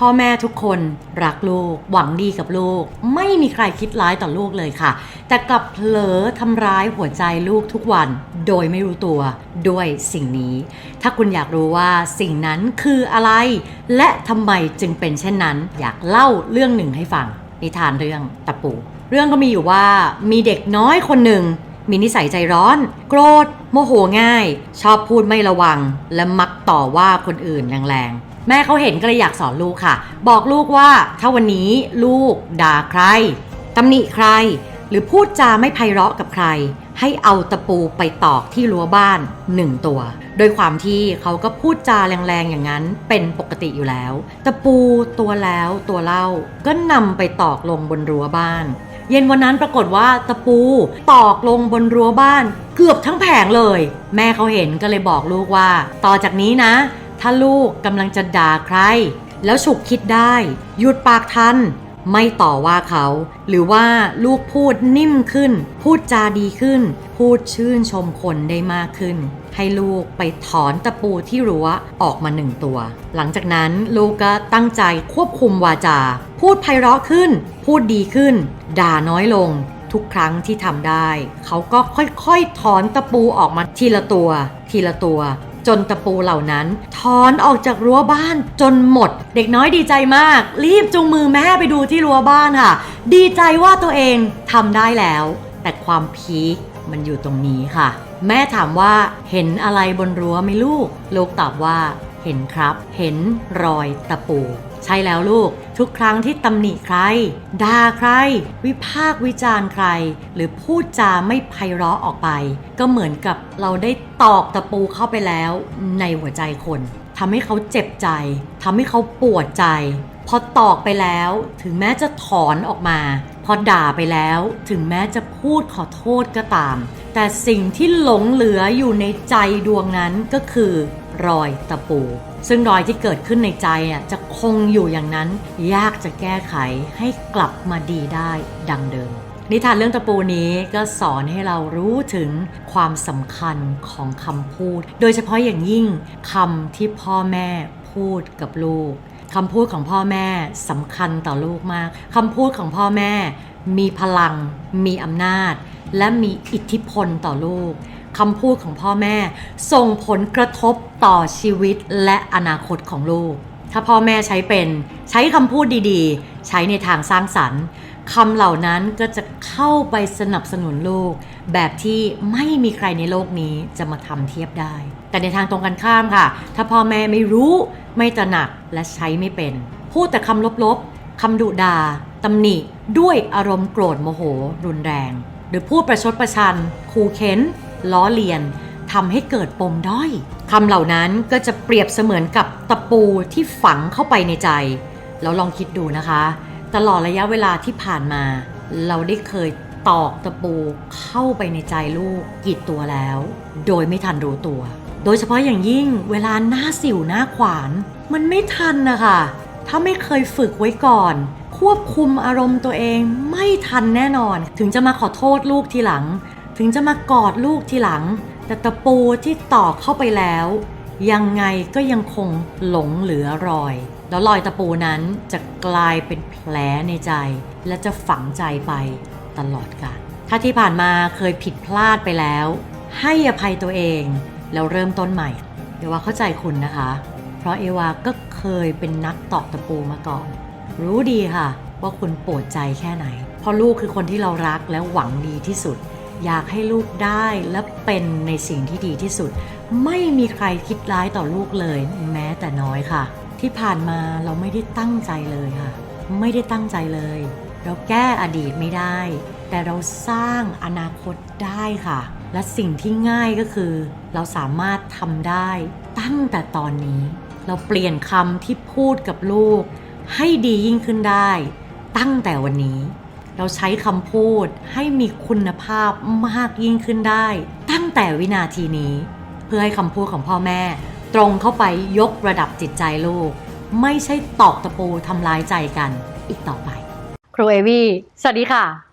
พ่อแม่ทุกคนรักลูก หวังดีกับลูก ไม่มีใครคิดร้ายต่อลูกเลยค่ะ แต่กลับเผลอทำร้ายหัวใจลูกทุกวัน โดยไม่รู้ตัวด้วยสิ่งนี้ ถ้าคุณอยากรู้ว่าสิ่งนั้นคืออะไร และทำไมจึงเป็นเช่นนั้น อยากเล่าเรื่องหนึ่งให้ฟัง นิทานเรื่องตะปู เรื่องก็มีอยู่ว่ามีเด็กน้อยคนหนึ่งมีนิสัยใจร้อน โกรธ โมโหง่าย ชอบพูดไม่ระวัง และมักต่อว่าคนอื่นแรงๆ แม่เขาเห็นก็เลยอยากสอนลูกค่ะ บอกลูกว่าถ้าวันนี้ลูกด่าใครตำหนิใคร หรือพูดจาไม่ไพเราะกับใคร ให้เอาตะปูไปตอกที่รั้วบ้านหนึ่งตัว โดยความที่เขาก็พูดจาแรงๆอย่างนั้นเป็นปกติอยู่แล้ว ตะปูตัวแล้วตัวเล่าก็นำไปตอกลงบนรั้วบ้านเย็นวันนั้นปรากฏว่าตะปูตอกลงบนรั้วบ้าน เกือบทั้งแผงเลย แม่เขาเห็นก็เลยบอกลูกว่า ต่อจากนี้นะ ถ้าลูกกำลังจะด่าใคร แล้วฉุกคิดได้ หยุดปากทัน ไม่ต่อว่าเขา หรือว่าลูกพูดนิ่มขึ้น พูดจาดีขึ้น พูดชื่นชมคนได้มากขึ้น ให้ลูกไปถอนตะปูที่รั้วออกมาหนึ่งตัว หลังจากนั้นลูกก็ตั้งใจควบคุมวาจา พูดไพเราะขึ้น พูดดีขึ้น ด่าน้อยลงทุกครั้งที่ทำได้ เขาก็ค่อยๆ ถอนตะปูออกมาทีละตัว ทีละตัว จนตะปูเหล่านั้นถอนออกจากรั้วบ้านจนหมด เด็กน้อยดีใจมาก รีบจูงมือแม่ไปดูที่รั้วบ้านค่ะ ดีใจว่าตัวเองทำได้แล้ว แต่ความพีคมันอยู่ตรงนี้ค่ะ แม่ถามว่าเห็นอะไรบนรั้วไหมลูก ลูกตอบว่าเห็นครับ เห็นรอยตะปู ใช่แล้วลูก ทุกครั้งที่ตำหนิใคร ด่าใคร วิพากษ์วิจารณ์ใคร หรือพูดจาไม่ไพเราะออกไป ก็เหมือนกับเราได้ตอกตะปูเข้าไปแล้วในหัวใจคนทำให้เขาเจ็บใจทำให้เขาปวดใจ พอตอกไปแล้ว ถึงแม้จะถอนออกมา พอด่าไปแล้ว ถึงแม้จะพูดขอโทษก็ตาม แต่สิ่งที่หลงเหลืออยู่ในใจดวงนั้นก็คือ รอยตะปู ซึ่งรอยที่เกิดขึ้นในใจอะจะ คงอยู่อย่างนั้นยากจะแก้ไขให้กลับมาดีได้ดังเดิม นิทานเรื่องตะปูนี้ก็สอนให้เรารู้ถึงความสำคัญของคำพูด โดยเฉพาะอย่างยิ่งคำที่พ่อแม่พูดกับลูกคำพูดของพ่อแม่สำคัญต่อลูกมากคำพูดของพ่อแม่ มีพลัง มีอำนาจ และมีอิทธิพลต่อลูกคำพูดของพ่อแม่ ส่งผลกระทบต่อชีวิตและอนาคตของลูก ถ้าพ่อแม่ใช้เป็นใช้คำพูดดีๆ ใช้ในทางสร้างสรรค์คำเหล่านั้นก็จะเข้าไปสนับสนุนลูก แบบที่ไม่มีใครในโลกนี้จะมาทำเทียบได้ แต่ในทางตรงกันข้ามค่ะ ถ้าพ่อแม่ไม่รู้ไม่ตระหนักและใช้ไม่เป็น พูดแต่คำลบๆคำดุดาตำหนิด้วยอารมณ์โกรธโมโห รุนแรง หรือพูดประชดประชันขู่เข็นล้อเลียนำให้เกิดปมด้อยคำเหล่านั้นก็จะเปรียบเสมือนกับตะปูที่ฝังเข้าไปในใจ แล้วลองคิดดูนะคะ ตลอดระยะเวลาที่ผ่านมา เราได้เคยตอกตะปูเข้าไปในใจลูกกี่ตัวแล้ว โดยไม่ทันรู้ตัว โดยเฉพาะอย่างยิ่งเวลาหน้าสิวหน้าขวาน มันไม่ทันนะคะถ้าไม่เคยฝึกไว้ก่อน ควบคุมอารมณ์ตัวเองไม่ทันแน่นอน ถึงจะมาขอโทษลูกทีหลัง ถึงจะมากอดลูกทีหลัง แต่ตะปูที่ตอกเข้าไปแล้ว ยังไงก็ยังคงหลงเหลือรอย แล้วรอยตะปูนั้นจะกลายเป็นแผลในใจ และจะฝังใจไปตลอดกาลถ้าที่ผ่านมาเคยผิดพลาดไปแล้ว ให้อภัยตัวเอง แล้วเริ่มต้นใหม่เอวาเข้าใจคุณนะคะ เพราะเอวาก็เคยเป็นนักตอกตะปูมาก่อน รู้ดีค่ะ ว่าคุณปวดใจแค่ไหน เพราะลูกคือคนที่เรารักและหวังดีที่สุด อยากให้ลูกได้และเป็นในสิ่งที่ดีที่สุด ไม่มีใครคิดร้ายต่อลูกเลย แม้แต่น้อยค่ะ ที่ผ่านมาเราไม่ได้ตั้งใจเลยค่ะ ไม่ได้ตั้งใจเลย เราแก้อดีตไม่ได้ แต่เราสร้างอนาคตได้ค่ะ และสิ่งที่ง่ายก็คือ เราสามารถทำได้ตั้งแต่ตอนนี้ เราเปลี่ยนคำที่พูดกับลูก ให้ดียิ่งขึ้นได้ ตั้งแต่วันนี้ เราใช้คำพูดให้มีคุณภาพมากยิ่งขึ้นได้ ตั้งแต่วินาทีนี้ เพื่อให้คำพูดของพ่อแม่ ตรงเข้าไปยกระดับจิตใจลูก ไม่ใช่ตอกตะปูทำลายใจกันอีกต่อไป ครูเอวี่สวัสดีค่ะ